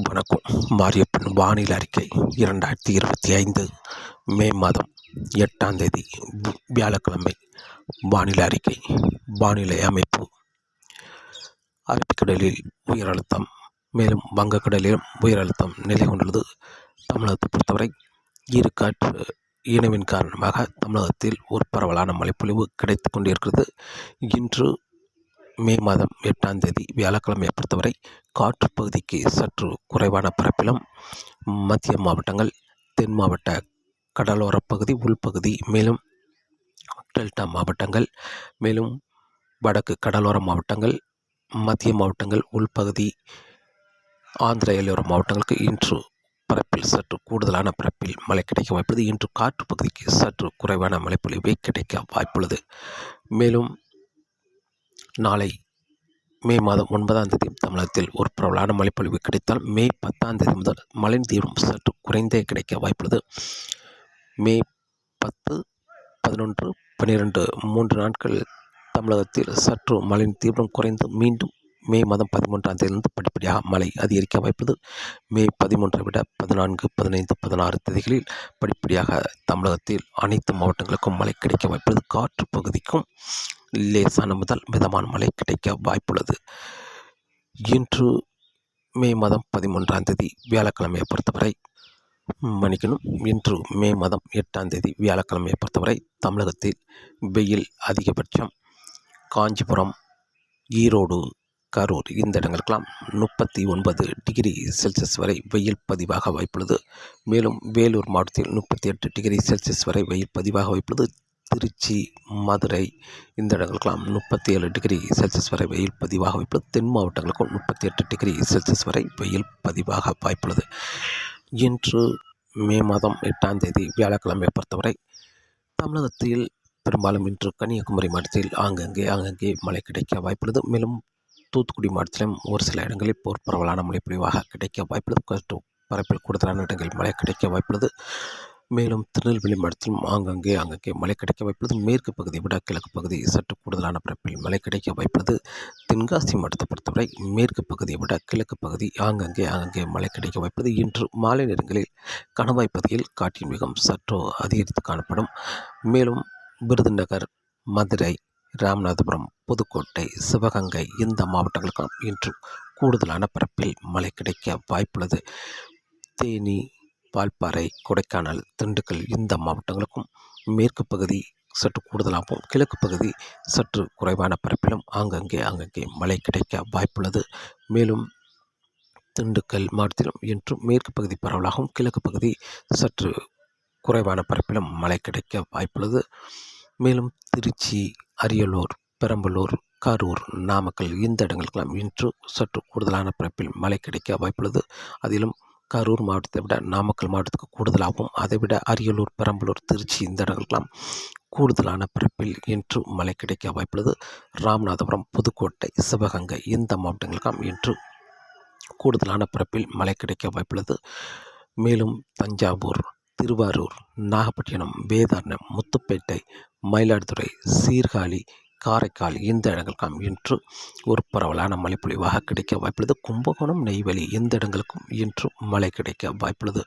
வணக்கம். மாரியப்பன் வானிலை அறிக்கை இரண்டாயிரத்தி இருபத்தி ஐந்து மே மாதம் எட்டாம் தேதி வியாழக்கிழமை. வானிலை அறிக்கை வானிலை அமைப்பு. அரபிக்கடலில் உயர் அழுத்தம் மேலும் வங்கக்கடலிலும் உயர் அழுத்தம் நிலை கொண்டுள்ளது. தமிழகத்தை பொறுத்தவரை ஈரக்காற்று இணைவின் காரணமாக தமிழகத்தில் ஒரு பரவலான மழைப்பொழிவு கிடைத்து கொண்டிருக்கிறது. இன்று மே மாதம் எட்டாம் தேதி வியாழக்கிழமையை பொறுத்தவரை காற்று பகுதிக்கு சற்று குறைவான பரப்பிலும் மத்திய மாவட்டங்கள் தென் மாவட்ட கடலோரப் பகுதி உள்பகுதி மேலும் டெல்டா மாவட்டங்கள் மேலும் வடக்கு கடலோர மாவட்டங்கள் மத்திய மாவட்டங்கள் உள்பகுதி ஆந்திர எல்லோர மாவட்டங்களுக்கு இன்று பரப்பில் சற்று கூடுதலான பரப்பில் மழை கிடைக்க வாய்ப்புள்ளது. இன்று காற்று பகுதிக்கு சற்று குறைவான மழைப்பொழிவே கிடைக்க வாய்ப்புள்ளது. மேலும் நாளை மே மாதம் ஒன்பதாம் தேதி தமிழகத்தில் ஒரு பரவலான மழைப்பொழிவு கிடைத்தால் மே பத்தாம் தேதி முதல் மழையின் தீவிரம் சற்று குறைந்தே கிடைக்க வாய்ப்புள்ளது. மே பத்து பதினொன்று பன்னிரெண்டு மூன்று நாட்கள் தமிழகத்தில் சற்று மழையின் தீவிரம் குறைந்து மீண்டும் மே மாதம் பதிமூன்றாம் தேதியிலிருந்து படிப்படியாக மழை அதிகரிக்க வாய்ப்பது மே பதிமூன்றை விட பதினான்கு பதினைந்து பதினாறு தேதிகளில் படிப்படியாக தமிழகத்தில் அனைத்து மாவட்டங்களுக்கும் மழை கிடைக்க வாய்ப்புள்ளது. காற்று பகுதிக்கும் லேசான முதல் மிதமான மழை கிடைக்க வாய்ப்புள்ளது. இன்று மே மாதம் பதிமூன்றாம் தேதி வியாழக்கிழமையை பொறுத்தவரை மன்னிக்கணும் இன்று மே மாதம் எட்டாம் தேதி வியாழக்கிழமையை பொறுத்தவரை தமிழகத்தில் வெயில் அதிகபட்சம் காஞ்சிபுரம் ஈரோடு கரூர் இந்த இடங்களுக்கெல்லாம் முப்பத்தி ஒன்பது டிகிரி செல்சியஸ் வரை வெயில் பதிவாக வாய்ப்புள்ளது. மேலும் வேலூர் மாவட்டத்தில் முப்பத்தி எட்டு டிகிரி செல்சியஸ் வரை வெயில் பதிவாக வாய்ப்புள்ளது. திருச்சி மதுரை இந்த இடங்களுக்கெல்லாம் முப்பத்தி ஏழு டிகிரி செல்சியஸ் வரை வெயில் பதிவாக வாய்ப்புள்ளது. தென் மாவட்டங்களுக்கும் முப்பத்தி எட்டு டிகிரி செல்சியஸ் வரை வெயில் பதிவாக வாய்ப்புள்ளது. இன்று மே மாதம் எட்டாம் தேதி வியாழக்கிழமை பொறுத்தவரை தமிழகத்தில் பெரும்பாலும் இன்று கன்னியாகுமரி மாவட்டத்தில் ஆங்கங்கே ஆங்கங்கே மழை கிடைக்க வாய்ப்புள்ளது. மேலும் தூத்துக்குடி மாவட்டத்திலும் ஒரு சில இடங்களில் போர் பரவலான மழை பொழிவாக கிடைக்க வாய்ப்புள்ளது. பரப்பில் கூடுதலான இடங்களில் மழை கிடைக்க வாய்ப்புள்ளது. மேலும் திருநெல்வேலி மாவட்டத்திலும் ஆங்கங்கே ஆங்கங்கே மழை கிடைக்க வாய்ப்புள்ளது. மேற்கு பகுதியை விட கிழக்கு பகுதி சற்று கூடுதலான பரப்பில் மழை கிடைக்க வாய்ப்புள்ளது. தென்காசி மாவட்டத்தை பொறுத்தவரை மேற்கு பகுதியை விட கிழக்கு பகுதி ஆங்கங்கே ஆங்கங்கே மழை கிடைக்க வாய்ப்புள்ளது. இன்று மாலை நேரங்களில் கணவாய் பகுதியில் காற்றின் வேகம் சற்று அதிகரித்து காணப்படும். மேலும் விருதுநகர் மதுரை ராமநாதபுரம் புதுக்கோட்டை சிவகங்கை இந்த மாவட்டங்களுக்கும் இன்று கூடுதலான பரப்பில் மழை கிடைக்க வாய்ப்புள்ளது. தேனி வால்பாறை கொடைக்கானல் திண்டுக்கல் இந்த மாவட்டங்களுக்கும் மேற்கு பகுதி சற்று கூடுதலாகவும் கிழக்கு பகுதி சற்று குறைவான பரப்பிலும் ஆங்கங்கே ஆங்கங்கே மழை கிடைக்க வாய்ப்புள்ளது. மேலும் திண்டுக்கல் மாவட்டத்திலும் இன்று மேற்கு பகுதி பரவலாகவும் கிழக்கு பகுதி சற்று குறைவான பரப்பிலும் மழை கிடைக்க வாய்ப்புள்ளது. மேலும் திருச்சி அரியலூர் பெரம்பலூர் கரூர் நாமக்கல் இந்த இடங்களுக்கெல்லாம் இன்று சற்று கூடுதலான பரப்பில் மழை கிடைக்க வாய்ப்புள்ளது. அதிலும் கரூர் மாவட்டத்தை விட நாமக்கல் மாவட்டத்துக்கு கூடுதலாகவும் அதைவிட அரியலூர் பெரம்பலூர் திருச்சி இந்த இடங்களுக்கெல்லாம் கூடுதலான பிறப்பில் இன்று மழை கிடைக்க வாய்ப்புள்ளது ராமநாதபுரம் புதுக்கோட்டை சிவகங்கை இந்த மாவட்டங்களுக்கெல்லாம் இன்று கூடுதலான பிறப்பில் மழை கிடைக்க வாய்ப்புள்ளது மேலும் தஞ்சாவூர் திருவாரூர் நாகப்பட்டினம் வேதாரணம் முத்துப்பேட்டை மயிலாடுதுறை சீர்காழி காரைக்கால் இந்த இடங்களுக்கும் இன்று ஒரு பரவலான மழைப்பொழிவாக கிடைக்க வாய்ப்புள்ளது. கும்பகோணம் நெய்வேலி இந்த இடங்களுக்கும் இன்று மழை கிடைக்க வாய்ப்புள்ளது.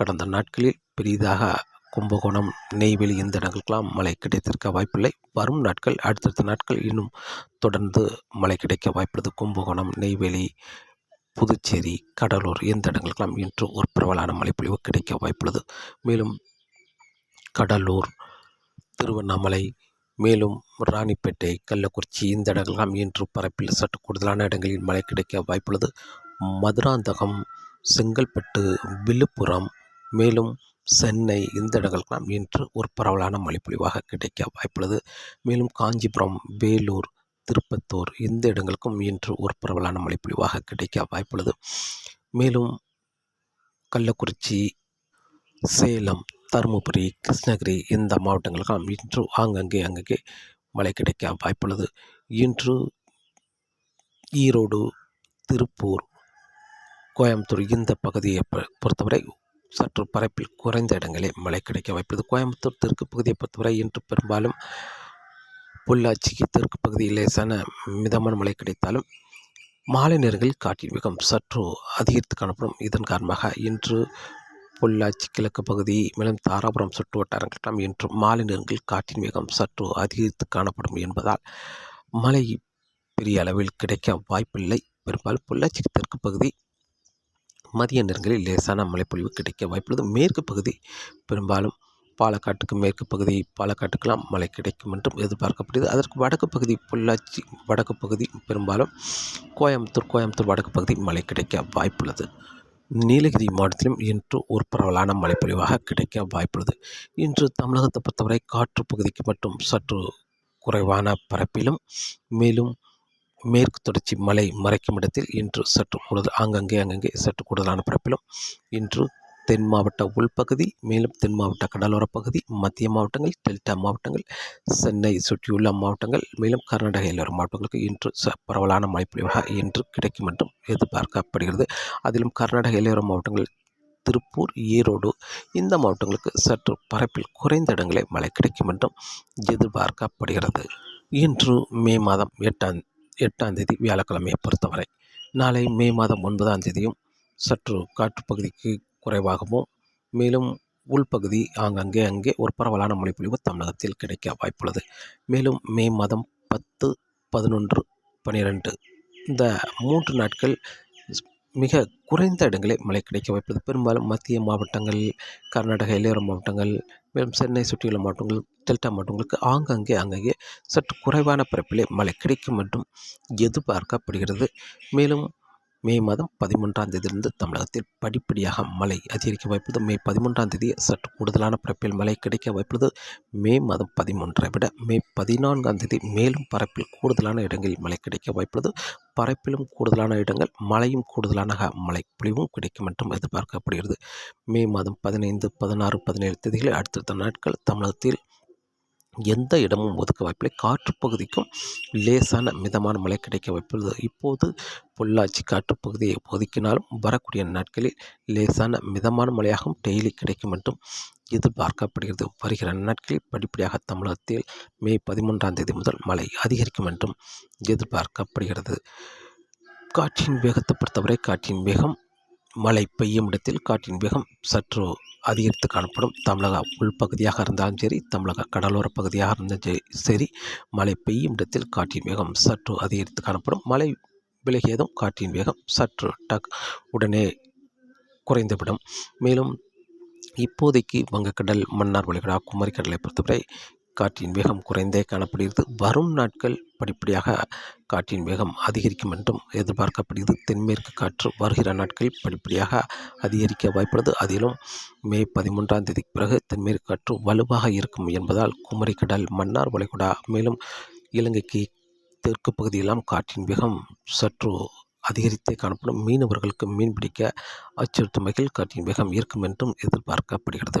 கடந்த நாட்களில் பெரிதாக கும்பகோணம் நெய்வேலி இந்த இடங்களுக்கெல்லாம் மழை கிடைத்திருக்க வாய்ப்பில்லை. வரும் நாட்கள் அடுத்தடுத்த நாட்கள் இன்னும் தொடர்ந்து மழை கிடைக்க வாய்ப்புள்ளது. கும்பகோணம் நெய்வேலி புதுச்சேரி கடலூர் இந்த இடங்களுக்கெல்லாம் இன்று ஒரு பரவலான மழைப்பொழிவு கிடைக்க வாய்ப்புள்ளது. மேலும் கடலூர் திருவண்ணாமலை மேலும் ராணிப்பேட்டை கள்ளக்குறிச்சி இந்த இடங்களெல்லாம் இன்று பரப்பில் சற்று கூடுதலான இடங்களில் மழை கிடைக்க வாய்ப்புள்ளது. மதுராந்தகம் செங்கல்பட்டு விழுப்புரம் மேலும் சென்னை இந்த இடங்களுக்கெல்லாம் இன்று ஒரு பரவலான மழைப்பொழிவாக கிடைக்க வாய்ப்புள்ளது. மேலும் காஞ்சிபுரம் வேலூர் திருப்பத்தூர் இந்த இடங்களுக்கும் இன்று ஒரு பரவலான மழைப்பொழிவாக கிடைக்க வாய்ப்புள்ளது. மேலும் கள்ளக்குறிச்சி சேலம் தருமபுரி கிருஷ்ணகிரி இந்த மாவட்டங்களுக்கெல்லாம் இன்று ஆங்கங்கே அங்கங்கே மழை கிடைக்க வாய்ப்புள்ளது. இன்று ஈரோடு திருப்பூர் கோயம்புத்தூர் இந்த பகுதியை பொறுத்தவரை சற்று பரப்பில் குறைந்த இடங்களே மழை கிடைக்க வாய்ப்புள்ளது. கோயம்புத்தூர் தெற்கு பகுதியை பொறுத்தவரை இன்று பெரும்பாலும் பொள்ளாச்சிக்கு தெற்கு பகுதியில் லேசான மிதமான மழை கிடைத்தாலும் மாலை நேரங்களில் காற்றின் வேகம் சற்று அதிகரித்து காணப்படும். இதன் காரணமாக இன்று பொள்ளாச்சி கிழக்கு பகுதி மேலும் தாராபுரம் சுற்று வட்டாரங்களிலும் இன்று மாலை நேரங்களில் காற்றின் வேகம் சற்று அதிகரித்து காணப்படும் என்பதால் மழை பெரிய அளவில் கிடைக்க வாய்ப்பில்லை. பெரும்பாலும் பொள்ளாச்சி தெற்கு பகுதி மதிய நேரங்களில் லேசான மழைப்பொழிவு கிடைக்க வாய்ப்புள்ளது. மேற்கு பகுதி பெரும்பாலும் பாலக்காட்டுக்கு மேற்கு பகுதி பாலக்காட்டுக்கெல்லாம் மழை கிடைக்கும் என்றும் எதிர்பார்க்கப்படுகிறது. அதற்கு வடக்கு பகுதி பொள்ளாச்சி வடக்கு பகுதி பெரும்பாலும் கோயம்புத்தூர் கோயம்புத்தூர் வடக்கு பகுதி மழை கிடைக்க வாய்ப்புள்ளது. நீலகிரி மாவட்டத்திலும் இன்று ஒரு பரவலான மழைப்பொழிவாக கிடைக்க வாய்ப்புள்ளது. இன்று தமிழகத்தை பொறுத்தவரை காற்று பகுதிக்கு மட்டும் சற்று குறைவான பரப்பிலும் மேலும் மேற்கு தொடர்ச்சி மலை மறைக்கும் இடத்தில் இன்று சற்று கூடுதல் ஆங்கங்கே அங்கங்கே சற்று கூடுதலான பரப்பிலும் இன்று தென் மாவட்ட உள்பகுதி மேலும் தென் மாவட்ட கடலோர பகுதி மத்திய மாவட்டங்கள் டெல்டா மாவட்டங்கள் சென்னை சுற்றியுள்ள மாவட்டங்கள் மேலும் கர்நாடக எல்லோரும் மாவட்டங்களுக்கு இன்று ச பரவலான மழைப்பொழிவாக இன்று கிடைக்கும் என்றும் எதிர்பார்க்கப்படுகிறது. அதிலும் கர்நாடக எல்லையோர மாவட்டங்கள் திருப்பூர் ஈரோடு இந்த மாவட்டங்களுக்கு சற்று பரப்பில் குறைந்த இடங்களே மழை கிடைக்கும் என்றும் எதிர்பார்க்கப்படுகிறது. இன்று மே மாதம் எட்டாம் எட்டாம் தேதி வியாழக்கிழமையை பொறுத்தவரை நாளை மே மாதம் ஒன்பதாம் தேதியும் சற்று காட்டுப்பகுதிக்கு குறைவாகவும் மேலும் உள்பகுதி ஆங்கங்கே அங்கே ஒரு பரவலான மொழிப்பொழிவு தமிழகத்தில் கிடைக்க வாய்ப்புள்ளது. மேலும் மே மாதம் பத்து பதினொன்று பனிரெண்டு இந்த மூன்று நாட்கள் மிக குறைந்த இடங்களில் மழை கிடைக்க வாய்ப்புள்ளது. பெரும்பாலும் மத்திய மாவட்டங்கள் கர்நாடக இளையோர மாவட்டங்கள் மேலும் சென்னை சுற்றியுள்ள மாவட்டங்கள் டெல்டா மாவட்டங்களுக்கு ஆங்காங்கே அங்கங்கே சற்று குறைவான பரப்பிலே மழை கிடைக்கும் என்றும் எதிர்பார்க்கப்படுகிறது. மேலும் மே மாதம் பதிமூன்றாம் தேதியிலிருந்து தமிழகத்தில் படிப்படியாக மழை அதிகரிக்க வாய்ப்புள்ளது. மே பதிமூன்றாம் தேதி சற்று கூடுதலான பரப்பில் மழை கிடைக்க வாய்ப்புள்ளது. மே மாதம் பதிமூன்றை விட மே பதினான்காம் தேதி மேலும் பரப்பில் கூடுதலான இடங்களில் மழை கிடைக்க வாய்ப்புள்ளது. பரப்பிலும் கூடுதலான இடங்கள் மழையும் கூடுதலான மழை பொழிவும் கிடைக்கும் என்றும் எதிர்பார்க்கப்படுகிறது. மே மாதம் பதினைந்து பதினாறு பதினேழு தேதிகளில் அடுத்தடுத்த நாட்கள் தமிழகத்தில் எந்த இடமும் ஒதுக்க வாய்ப்பில்லை. காற்றுப்பகுதிக்கும் லேசான மிதமான மழை கிடைக்க வாய்ப்புள்ளது. இப்போது பொள்ளாச்சி காற்றுப்பகுதியை ஒதுக்கினாலும் வரக்கூடிய நாட்களில் லேசான மிதமான மழையாகவும் டெய்லி கிடைக்கும் என்றும் எதிர்பார்க்கப்படுகிறது. வருகிற நாட்களில் படிப்படியாக தமிழகத்தில் மே பதிமூன்றாம் தேதி முதல் மழை அதிகரிக்கும் என்றும் எதிர்பார்க்கப்படுகிறது. காற்றின் வேகத்தை பொறுத்தவரை காற்றின் வேகம் மழை பெய்யும் இடத்தில் காற்றின் வேகம் சற்று அதிகரித்து காணப்படும். தமிழக உள்பகுதியாக இருந்தாலும் சரி தமிழக கடலோர பகுதியாக இருந்தாலும் சரி மழை பெய்யும் இடத்தில் காற்றின் வேகம் சற்று அதிகரித்து காணப்படும். மழை விலகியதும் காற்றின் வேகம் சற்று டக் உடனே குறைந்துவிடும். மேலும் இப்போதைக்கு வங்கக்கடல் மன்னார் வளைகுடா குமரிக்கடலை பொறுத்தவரை காற்றின் வேகம் குறைந்தே காணப்படுகிறது. வரும் நாட்கள் படிப்படியாக காற்றின் வேகம் அதிகரிக்கும் என்றும் எதிர்பார்க்கப்படுகிறது. தென்மேற்கு காற்று வருகிற நாட்களில் படிப்படியாக அதிகரிக்க வாய்ப்புள்ளது. அதிலும் மே பதிமூன்றாம் தேதிக்கு பிறகு தென்மேற்கு காற்று வலுவாக இருக்கும் என்பதால் குமரிக்கடல் மன்னார் வளைகுடா மேலும் இலங்கைக்கு தெற்கு பகுதியெல்லாம் காற்றின் வேகம் சற்று அதிகரித்தே காணப்படும். மீனவர்களுக்கு மீன்பிடிக்க அச்சுறுத்தும் வகையில் காற்றின் வேகம் இருக்கும் என்றும் எதிர்பார்க்கப்படுகிறது.